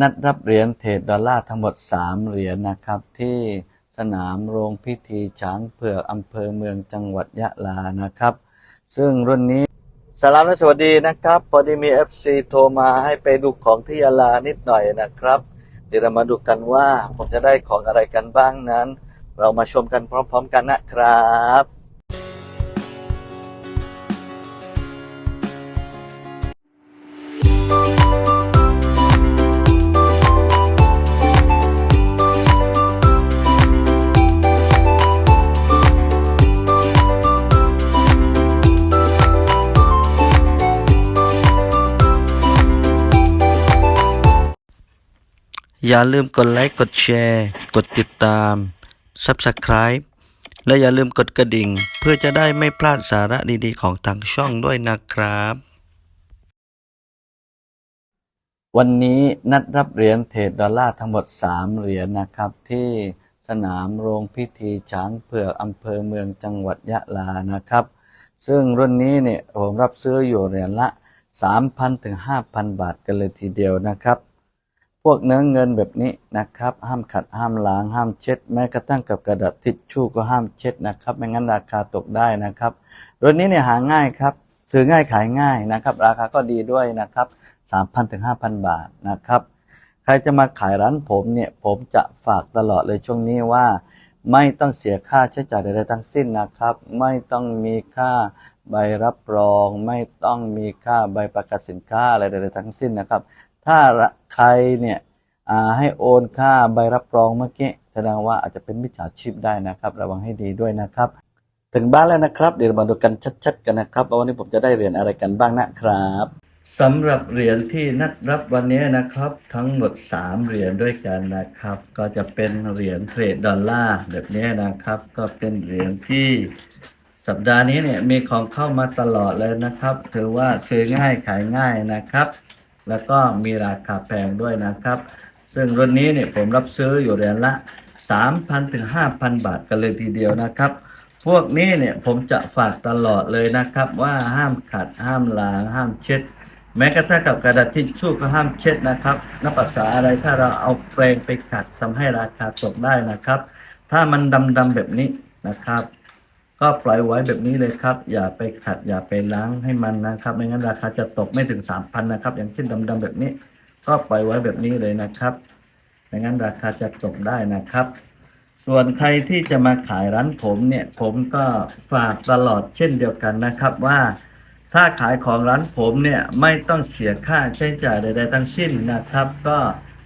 นัดรับเหรียญเทรดดอลลาร์ทั้งหมด 3 เหรียญนะครับ ที่สนามโรงพิธีช้างเผือกอำเภอเมืองจังหวัดยะลานะครับ ซึ่งรุ่นนี้สลามและสวัสดีนะครับ พอดีมี FC โทรมาให้ไปดูของที่ยะลานิดหน่อยนะครับ เดี๋ยวเรามาดูกันว่าผมจะได้ของอะไรกันบ้างนั้น เรามาชมกันพร้อม ๆ กันนะครับ อย่าลืมกดไลค์ กดแชร์ กดติดตาม Subscribe และอย่าลืมกดกระดิ่ง เพื่อจะได้ไม่พลาดสาระดีๆ ของทางช่องด้วยนะครับ วันนี้นัดรับเหรียญเทรดดอลลาร์ทั้งหมด 3 เหรียญนะครับ ที่สนามโรงพิธีช้างเผือกอำเภอเมืองจังหวัดยะลานะครับ ซึ่งรุ่นนี้เนี่ยผมรับซื้ออยู่เหรียญละ 3,000ถึง5,000 บาทกันเลยทีเดียวนะครับ พวกเนื้อเงินแบบนี้นะครับ ห้ามขัดห้ามล้างห้ามเช็ด แม้กระทั่งกับกระดาษทิชชู่ก็ห้ามเช็ดนะครับไม่งั้นราคาตกได้นะครับรถนี้เนี่ยหาง่ายครับซื้อง่ายขายง่ายนะครับ ราคาก็ดีด้วยนะครับ3,000ถึง5,000 บาทนะครับ ใครจะมาขายร้านผมเนี่ยผมจะฝากตลอดเลยช่วงนี้ว่า ไม่ต้องเสียค่าใช้จ่ายใดๆทั้งสิ้นนะครับ ไม่ต้องมีค่าใบรับรอง ไม่ต้องมีค่าใบประกาศสินค้าอะไรใดๆทั้งสิ้นนะครับ ถ้าใครเนี่ยให้โอนค่าใบรับรองเมื่อกี้แสดงว่าอาจจะเป็นมิจฉาชีพได้นะครับ ระวังให้ดีด้วยนะครับ ถึงบ้านแล้วนะครับ เดี๋ยวมาดูกันชัด ๆ กันนะครับว่าวันนี้ผมจะได้เหรียญอะไรกันบ้างนะครับสำหรับเหรียญที่นัดรับวันนี้นะครับ ทั้งหมด 3 เหรียญด้วยกันนะครับ ก็จะเป็นเหรียญเทรดดอลลาร์แบบนี้นะครับ ก็เป็นเหรียญที่สัปดาห์นี้เนี่ยมีของเข้ามาตลอดเลยนะครับ ถือว่าซื้อง่ายขายง่ายนะครับ แล้วก็มีราคาแพงด้วยนะครับ ซึ่งรุ่นนี้เนี่ยผมรับซื้ออยู่เหรียญละ 3,000ถึง5,000 บาทกันเลยทีเดียวนะครับ พวกนี้เนี่ยผมจะฝากตลอดเลยนะครับ ว่าห้ามขัดห้ามล้างห้ามเช็ด แม้กระทั่งกับกระดาษทิชชู่ก็ห้ามเช็ดนะครับนับภาษาอะไรถ้าเราเอาแปรงไปขัดทำให้ราคาตกได้นะครับ ถ้ามันดำๆแบบนี้นะครับ ก็ปล่อยไว้แบบนี้เลยครับ อย่าไปขัดอย่าไปล้างให้มันนะครับ ไม่งั้นราคาจะตกไม่ถึง3,000นะครับ อย่างเช่นดำๆแบบนี้ ก็ปล่อยไว้แบบนี้เลยนะครับไม่งั้นราคาจะตกได้นะครับ ส่วนใครที่จะมาขายร้านผมเนี่ย ผมก็ฝากตลอดเช่นเดียวกันนะครับว่าถ้าขายของร้านผมเนี่ยไม่ต้องเสียค่าใช้จ่ายใด ๆ ทั้งสิ้นนะครับ ก็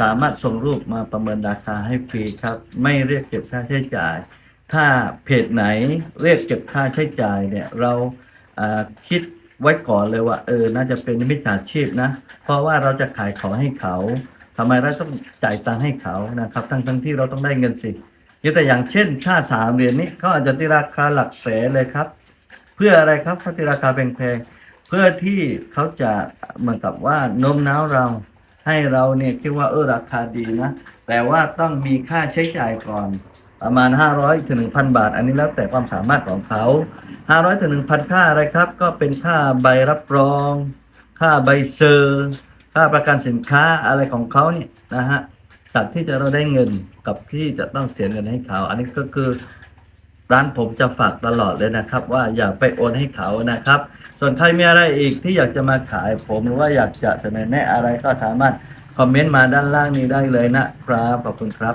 สามารถส่งรูปมาประเมินราคาให้ฟรีครับ ไม่เรียกเก็บค่าใช้จ่าย ถ้าเพจไหนเรียกเก็บค่าใช้จ่ายเนี่ยเราคิดไว้ก่อนเลยว่าเออน่าจะเป็นมิจฉาชีพนะ เพราะว่าเราจะขายของให้เขาทำไมเราต้องจ่ายตังค์ให้เขานะครับ ทั้งทั้งที่เราต้องได้เงินสิยกตัวอย่างเช่น ค่าสามเหรียญนี้เขาอาจจะที่ราคาหลักแสนเลยครับ เพื่ออะไรครับเขาที่ราคาแพงๆเพื่อที่เขาจะเหมือนกับว่าโน้มน้าวเราให้เราเนี่ยคิดว่าเออราคาดีนะ แต่ว่าต้องมีค่าใช้จ่ายก่อน ประมาณ 500ถึง1,000 บาท อันนี้แล้วแต่ความสามารถของเขา 500ถึง1,000 ค่าอะไรครับ ก็เป็นค่าใบรับรอง ค่าใบเซอร์ค่าประกันสินค้าอะไรของเขาเนี่ยนะฮะจากที่จะเราได้เงินกับที่จะต้องเสียเงินให้เขา อันนี้ก็คือร้านผมจะฝากตลอดเลยนะครับ ว่าอย่าไปโอนให้เขานะครับ ส่วนใครมีอะไรอีกที่อยากจะมาขายผมหรือว่าอยากจะเสนอแนะอะไรก็สามารถคอมเมนต์มาด้านล่างนี้ได้เลยนะครับ ขอบคุณครับ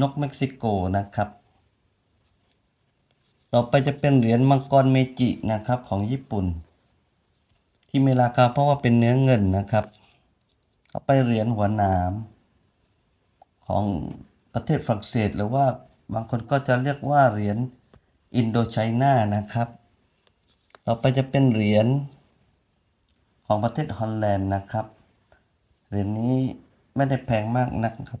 นกเม็กซิโกนะครับ ต่อไปจะเป็นเหรียญมังกรเมจินะครับของญี่ปุ่น ที่มีราคาเพราะว่าเป็นเนื้อเงินนะครับเอาไปเหรียญหัวหนามของประเทศฝรั่งเศสหรือว่าบางคนก็จะเรียกว่าเหรียญอินโดไชน่านะครับ ต่อไปจะเป็นเหรียญของประเทศฮอลแลนด์นะครับ เหรียญนี้ไม่ได้แพงมากนักครับ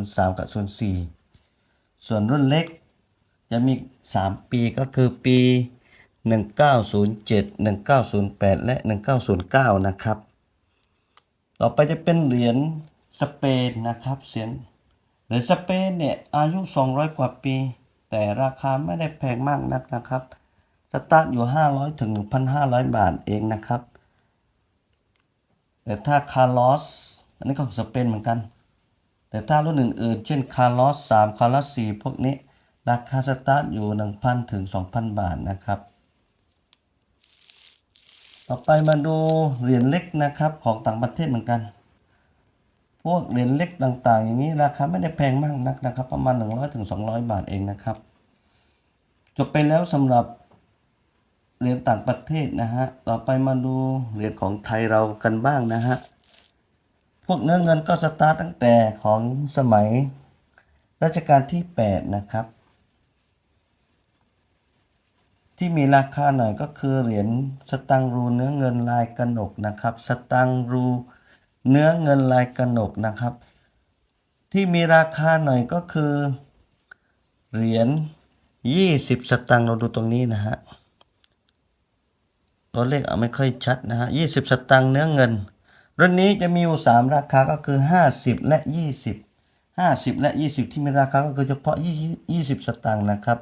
03กับ04ส่วนรุ่นเล็กจะมี 3 ปีก็คือปี 1907 1908 และ 1909 นะครับ ต่อไปจะเป็นเหรียญสเปนนะครับเสียงเหรียญสเปนเนี่ยอายุ 200 กว่าปี แต่ราคาไม่ได้แพงมากนักนะครับสตาร์ทอยู่ 500 ถึง 1,500 บาทเองนะครับ แต่ถ้าคาร์ลอส อันนี้ก็สเปนเหมือนกัน แต่ถ้ารุ่นอื่นๆ เช่นคาร์ลอส3คาร์ลอส4พวกนี้ ราคาสตาร์ทอยู่ 1,000 ถึง 2,000 บาทนะครับ ต่อไปมาดูเหรียญเล็กนะครับของต่างประเทศเหมือนกัน พวกเหรียญเล็กต่างๆ อย่างนี้ราคาไม่ได้แพงมากนักนะครับ ประมาณ 100ถึง200 บาทเองนะครับ จบไปแล้วสำหรับเหรียญต่างประเทศนะฮะ ต่อไปมาดูเหรียญของไทยเรากันบ้างนะฮะ พวกเนื้อเงินก็สตาร์ตตั้งแต่ของสมัยรัชกาลที่ 8 นะครับ ที่มีราคาหน่อยก็คือเหรียญสตังรูเนื้อเงินลายกระหนกนะครับ สตังรูเนื้อเงินลายกระหนกนะครับ ที่มีราคาหน่อยก็คือเหรียญ20 สตังเราดูตรงนี้นะฮะตัวเลขเอาไม่ค่อยชัดนะฮะ20 สตังเนื้อเงิน รุ่นนี้จะมีอยู่ 3 ราคาก็คือ 50 และ 20 50 และ 20 ที่มีราคาก็คือเฉพาะ 20 สตังค์นะครับ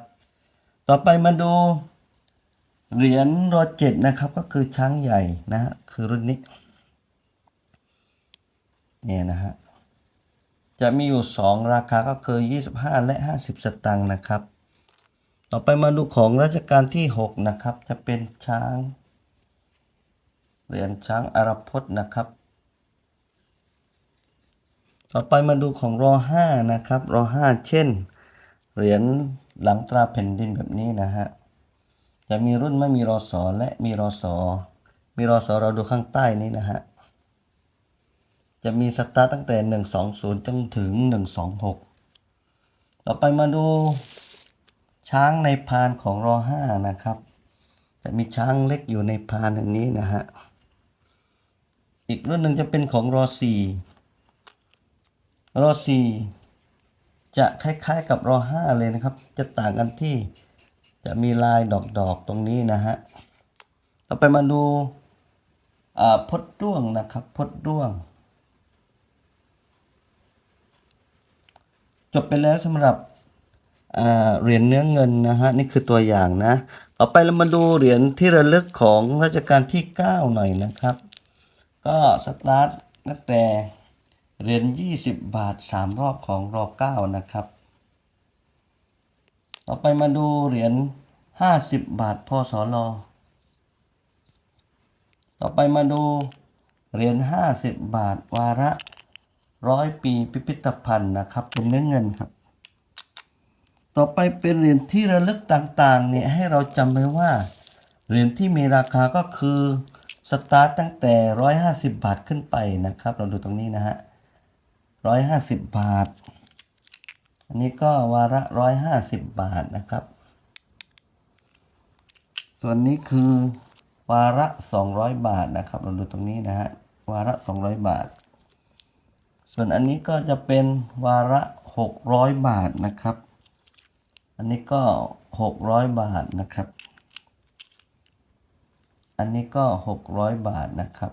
ต่อไปมาดูเหรียญรอเจ็ดนะครับก็คือช้างใหญ่นะฮะคือรุ่นนี้เนี่ยนะฮะจะมีอยู่ 2 ราคาก็คือ 25 และ 50 สตางค์นะครับ ต่อไปมาดูของรัชกาลที่ 6 นะครับ จะเป็นช้าง เหรียญช้างอารพจน์นะครับ ต่อไปมาดูของรอ5นะครับรอ5เช่น เหรียญหลังตราแผ่นดินแบบนี้นะฮะ จะมีรุ่นไม่มีรอสอและมีรอสอมีรอสอเราดูข้างใต้นี้นะฮะ จะมีสตาร์ตตั้งแต่ 120 จนถึง 126 ต่อไปมาดูช้างในพานของรอ5นะครับ จะมีช้างเล็กอยู่ในพานอย่างนี้นะฮะ อีกรุ่นหนึ่งจะเป็นของรอ4 รอ4จะคล้ายๆกับรอ5เลยนะครับ จะต่างกันที่จะมีลายดอกๆตรงนี้นะฮะต่อไปมาดูพดด้วงนะครับพดด้วง จบไปแล้วสำหรับเหรียญเนื้อเงินนะฮะนี่คือตัวอย่างนะต่อไปเรามาดูเหรียญที่ระลึกของรัชกาลที่ 9 หน่อยนะครับ ก็สตาร์ทตั้งแต่ เหรียญ20 บาท 3 รอบของรอ9นะครับ ต่อไปมาดูเหรียญ50 บาทพศลต่อไปมาดูเหรียญ50 บาทวาระร้อยปีพิพิธภัณฑ์นะครับ เป็นเนื้อเงินครับ ต่อไปเป็นเหรียญที่ระลึกต่างๆเนี่ยให้เราจำไว้ว่าเหรียญที่มีราคาก็คือสตาร์ตตั้งแต่ 150 บาทขึ้นไปนะครับ เราดูตรงนี้นะฮะ 150บาท อันนี้ก็วาระร้อยห้าสิบบาทนะครับ ส่วนนี้คือวาระสองร้อยบาทนะครับ เราดูตรงนี้นะฮะวาระสองร้อยบาท ส่วนอันนี้ก็จะเป็นวาระหกร้อยบาทนะครับ อันนี้ก็หกร้อยบาทนะครับ อันนี้ก็หกร้อยบาทนะครับ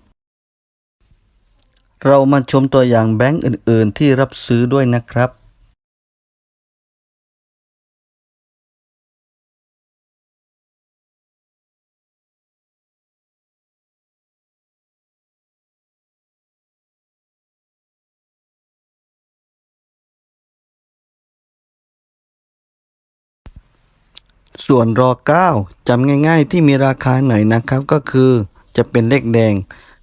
เรามาชมตัวอย่างแบงก์อื่น ๆ ที่รับซื้อด้วยนะครับส่วนรอ9จำง่าย ๆ ที่มีราคาหน่อยนะครับก็คือจะเป็นเลขแดง